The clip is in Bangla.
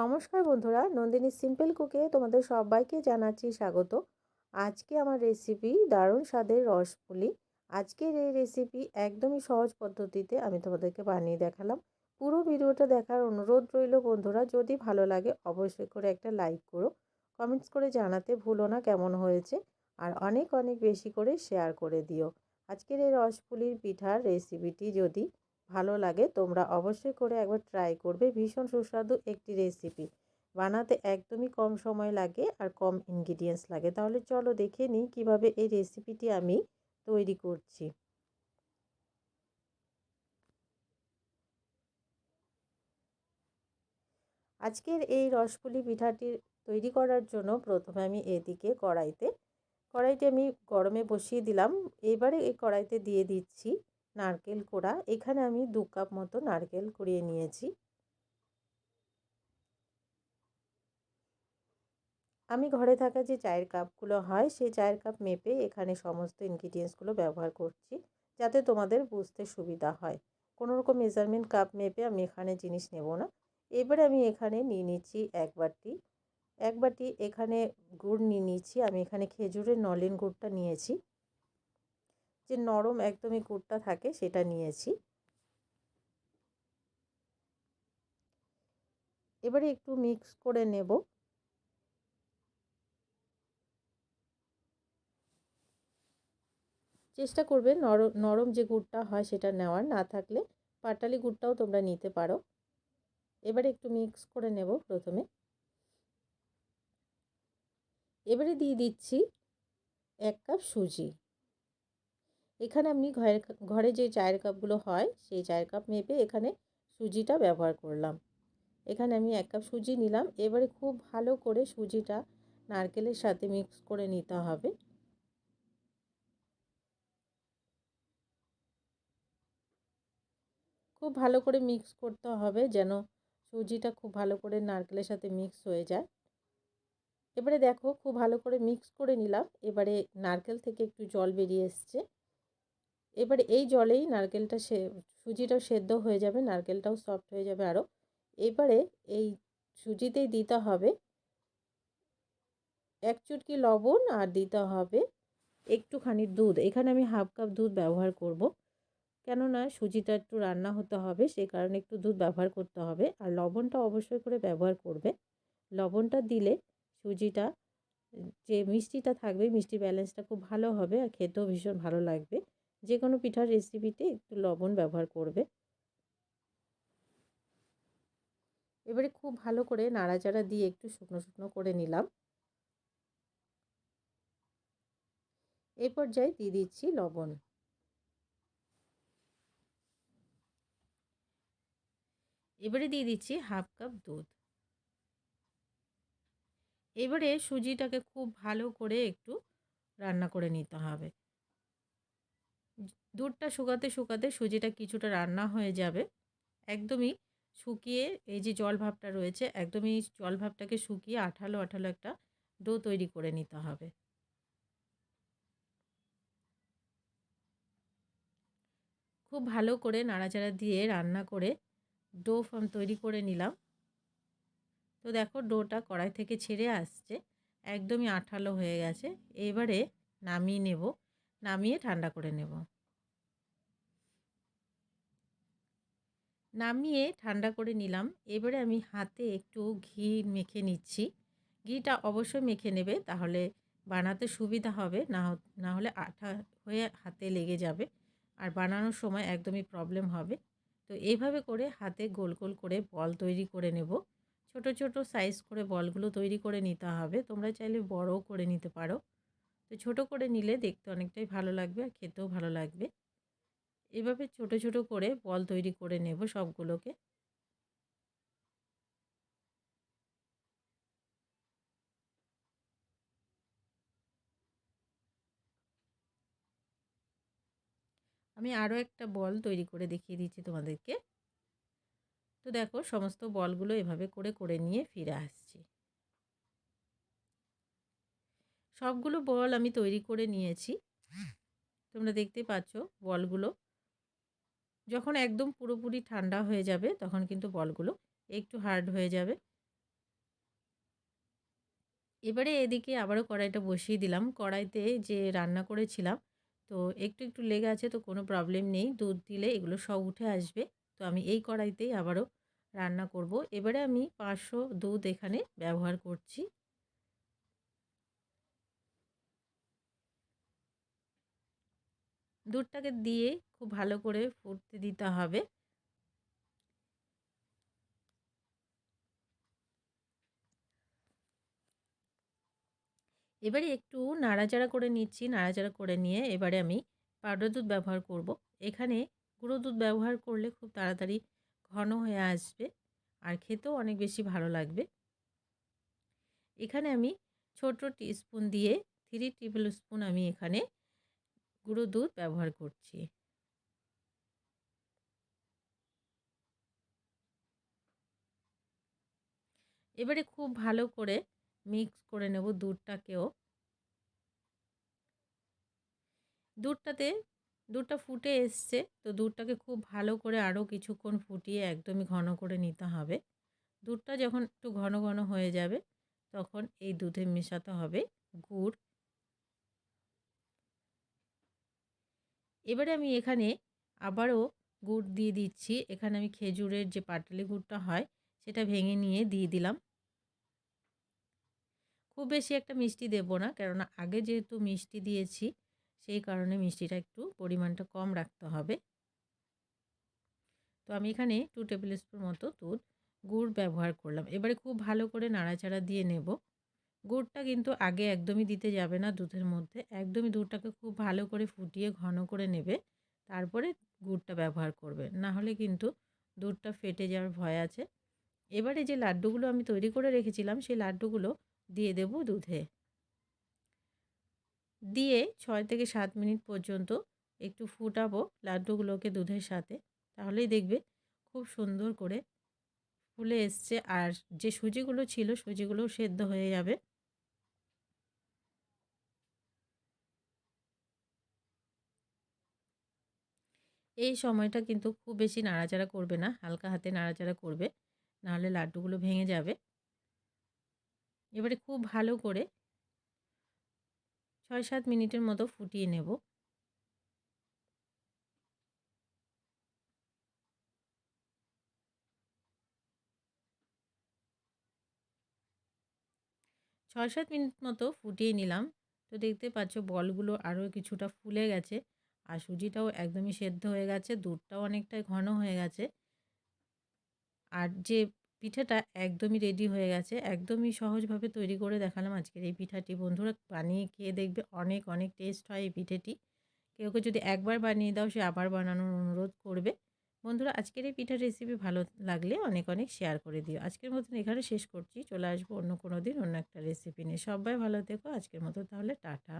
নমস্কার বন্ধুরা, নন্দিনী সিম্পল কুকে তোমাদের সবাইকে জানাচ্ছি স্বাগত। আজকে আমার রেসিপি দারুণ স্বাদের রসপুলি আজকের এই রেসিপি একদমই সহজ পদ্ধতিতে আমি তোমাদেরকে বানিয়ে দেখালাম। পুরো ভিডিওটা দেখার অনুরোধ রইল বন্ধুরা, যদি ভালো লাগে অবশ্যই করে একটা লাইক করো। কমেন্টস করে জানাতে ভুলো না কেমন হয়েছে, আর অনেক অনেক বেশি করে শেয়ার করে দিও। আজকের এই রসপুলির পিঠার রেসিপিটি যদি ভালো লাগে, তোমরা অবশ্যই করে একবার ট্রাই করবে। ভীষণ সুস্বাদু একটি রেসিপি বানাতে একদমই কম সময় লাগে আর কম ইনগ্রিডিয়েন্টস লাগে। তাহলে চলো দেখে নিই কীভাবে এই রেসিপিটি আমি তৈরি করছি। আজকের এই রসপুলি পিঠাটি তৈরি করার জন্য প্রথমে আমি এদিকে কড়াইতে, কড়াইটি আমি গরমে বসিয়ে দিলাম। এবারে এই কড়াইতে দিয়ে দিচ্ছি নারকেল কোড়া। এখানে আমি দু কাপ মতো নারকেল কুড়িয়ে নিয়েছি। আমি ঘরে থাকা যে চায়ের কাপগুলো হয়, সেই চায়ের কাপ মেপে এখানে সমস্ত ইনগ্রিডিয়েন্টসগুলো ব্যবহার করছি, যাতে তোমাদের বুঝতে সুবিধা হয়। কোনো রকম মেজারমেন্ট কাপ মেপে আমি এখানে জিনিস নেব না। এবারে আমি এখানে নিয়ে নিচ্ছি এক বাটি। এক বাটি এখানে গুড় নিয়ে নিচ্ছি। আমি এখানে খেজুরের নলেন গুড়টা নিয়েছি। যে নরম একদমই গুড়টা থাকে সেটা নিয়েছি। এবারে একটু মিক্স করে নেব। চেষ্টা করবে নরম নরম যে গুড়টা হয় সেটা নেওয়ার, না থাকলে পাটালি গুড়টাও তোমরা নিতে পারো। এবারে একটু মিক্স করে নেব প্রথমে। এবারে দিয়ে দিচ্ছি এক কাপ সুজি। এখানে আমি ঘরের ঘরে যে চায়ের কাপগুলো হয়, সেই চায়ের কাপ মেপে এখানে সুজিটা ব্যবহার করলাম। এখানে আমি এক কাপ সুজি নিলাম। এবারে খুব ভালো করে সুজিটা নারকেলের সাথে মিক্স করে নিতে হবে। খুব ভালো করে মিক্স করতে হবে যেন সুজিটা খুব ভালো করে নারকেলের সাথে মিক্স হয়ে যায়। এবারে দেখো, খুব ভালো করে মিক্স করে নিলাম। এবারে নারকেল থেকে একটু জল বেরিয়ে এসছে। এবারে এই জলেই নারকেলটা সে, সুজিটাও সেদ্ধ হয়ে যাবে, নারকেলটাও সফট হয়ে যাবে আরও এবারে এই সুজিতেই দিতে হবে এক চুটকি লবণ আর দিতে হবে একটুখানি দুধ। এখানে আমি হাফ কাপ দুধ ব্যবহার করব। কেননা সুজিটা একটু রান্না হতে হবে সেই কারণে একটু দুধ ব্যবহার করতে হবে। আর লবণটা অবশ্যই করে ব্যবহার করবে। লবণটা দিলে সুজিটা, যে মিষ্টিটা থাকবে, মিষ্টি ব্যালেন্সটা খুব ভালো হবে আর খেতেও ভীষণ ভালো লাগবে। যে কোনো পিঠার রেসিপিতে একটু লবণ ব্যবহার করবে। এবারে খুব ভালো করে নাড়াচাড়া দিয়ে একটু শুকনো শুকনো করে নিলাম। এই পর্যায়ে দিয়ে দিচ্ছি লবণ। এবারে দিয়ে দিচ্ছি হাফ কাপ দুধ। এবারে সুজিটাকে খুব ভালো করে একটু রান্না করে নিতে হবে। দুধটা শুকাতে শুকাতে সুজিটা কিছুটা রান্না হয়ে যাবে। একদমই শুকিয়ে এই যে জল ভাবটা রয়েছে, একদমই জল ভাবটাকে শুকিয়ে আঠালো আঠালো একটা ডো তৈরি করে নিতে হবে। খুব ভালো করে নাড়াচাড়া দিয়ে রান্না করে ডো ফর্ম তৈরি করে নিলাম। তো দেখো ডোটা কড়াই থেকে ছেড়ে আসছে, একদমই আঠালো হয়ে গেছে। এবারে নামিয়ে নেব, নামিয়ে ঠান্ডা করে নেব। নামিয়ে ঠান্ডা করে নিলাম। এবারে আমি হাতে একটু ঘি মেখে নিচ্ছি। ঘিটা অবশ্যই মেখে নেবে, তাহলে বানাতে সুবিধা হবে। না হলে আঠা হয়ে হাতে লেগে যাবে। আর বানানোর সময় একদমই প্রবলেম হবে। তো এইভাবে করে হাতে গোল গোল করে বল তৈরি করে নেব। ছোট ছোট সাইজ করে বলগুলো তৈরি করে নিতে হবে। তোমরা চাইলে বড়ও করে নিতে পারো। তো ছোট করে নিলে দেখতে অনেকটাই ভালো লাগবে আর খেতেও ভালো লাগবে। এভাবে ছোট ছোট করে বল তৈরি করে নেব সবগুলোকে। আমি আরও একটা বল তৈরি করে দেখিয়ে দিচ্ছি তোমাদেরকে। তো দেখো, সমস্ত বলগুলো এভাবে করে করে নিয়ে ফিরে আসছি। সবগুলো বল আমি তৈরি করে নিয়েছি। তোমরা দেখতে পাচ্ছ বলগুলো। যখন একদম পুরোপুরি ঠান্ডা হয়ে যাবে, তখন কিন্তু বলগুলো একটু হার্ড হয়ে যাবে। এবারে এদিকে আবারও কড়াইটা বসিয়ে দিলাম। কড়াইতে যে রান্না করেছিলাম, তো একটু একটু লেগে আছে, তো কোনো প্রবলেম নেই। দুধ দিলে এগুলো সব উঠে আসবে। তো আমি এই কড়াইতেই আবারও রান্না করব। এবারে আমি পাঁচশো দুধ এখানে ব্যবহার করছি। দুধটাকে দিয়ে খুব ভালো করে ফুটতে দিতে হবে এবারে একটু নাড়াচাড়া করে নিচ্ছি, নাড়াচাড়া করে নিয়ে এবারে আমি পাউডার দুধ ব্যবহার করব। এখানে গুঁড়ো দুধ ব্যবহার করলে খুব তাড়াতাড়ি ঘন হয়ে আসবে আর খেতেও অনেক বেশি ভালো লাগবে এখানে আমি ছোট স্পুন দিয়ে, থ্রি টেবিল স্পুন আমি এখানে গুঁড়ো দুধ ব্যবহার করছি। এবারে খুব ভালো করে মিক্স করে নেব দুধটাকেও। দুধটাতে, দুধটা ফুটে এসছে, তো দুধটাকে খুব ভালো করে আরও কিছুক্ষণ ফুটিয়ে একদমই ঘন করে নিতে হবে। দুধটা যখন একটু ঘন ঘন হয়ে যাবে, তখন এই দুধে মেশাতে হবে গুড়। এবারে আমি এখানে আবারও গুড় দিয়ে দিচ্ছি। এখানে আমি খেজুরের যে পাটালি গুড়টা হয়, সেটা ভেঙে নিয়ে দিয়ে দিলাম। খুব বেশি একটা মিষ্টি দেব না, কেননা আগে যেহেতু মিষ্টি দিয়েছি, সেই কারণে মিষ্টিটা একটু পরিমাণটা কম রাখতে হবে। তো আমি এখানে টু টেবিল স্পুন মতো দুধ গুড় ব্যবহার করলাম। এবারে খুব ভালো করে নাড়াচাড়া দিয়ে নেব। গুড়টা কিন্তু আগে একদমই দিতে যাবে না দুধের মধ্যে। একদমই দুধটাকে খুব ভালো করে ফুটিয়ে ঘন করে নেবে, তারপরে গুড়টা ব্যবহার করবে। না হলে কিন্তু দুধটা ফেটে যাওয়ার ভয় আছে। এবারে যে লাড্ডুগুলো আমি তৈরি করে রেখেছিলাম, সেই লাড্ডুগুলো দিয়ে দেব দুধে। দিয়ে ছয় থেকে সাত মিনিট পর্যন্ত একটু ফুটাবো লাড্ডুগুলোকে দুধের সাথে। তাহলেই দেখবে খুব সুন্দর করে ফুলে এসছে। আর যে সুজিগুলো ছিল সুজিগুলো সেদ্ধ হয়ে যাবে। এই সময়টা কিন্তু খুব বেশি নাড়াচাড়া করবে না, হালকা হাতে নাড়াচাড়া করবে, নাহলে লাড্ডুগুলো ভেঙে যাবে। এবারে খুব ভালো করে ছয় সাত মিনিটের মতো ফুটিয়ে নেব। ছয় সাত মিনিট মতো ফুটিয়ে নিলাম। তো দেখতে পাচ্ছ, বলগুলো আরও কিছুটা ফুলে গেছে। আর সুজিটাও একদমই সেদ্ধ হয়ে গেছে, দুধটাও অনেকটাই ঘন হয়ে গেছে। আর যে পিঠাটা একদমই রেডি হয়ে গেছে, একদমই সহজভাবে তৈরি করে দেখালাম আজকের এই পিঠাটি। বন্ধুরা বানিয়ে খেয়ে দেখবে অনেক অনেক টেস্ট হয় এই পিঠেটি। কেউ কেউ যদি একবার বানিয়ে দাও, সে আবার বানানোর অনুরোধ করবে। বন্ধুরা, আজকের এই পিঠার রেসিপি ভালো লাগলে অনেক অনেক শেয়ার করে দিও। আজকের মতন এখানে শেষ করছি। চলে আসব অন্য কোনো দিন অন্য একটা রেসিপি নিয়ে। সবাই ভালো থেকো। আজকের মতো তাহলে টাটা।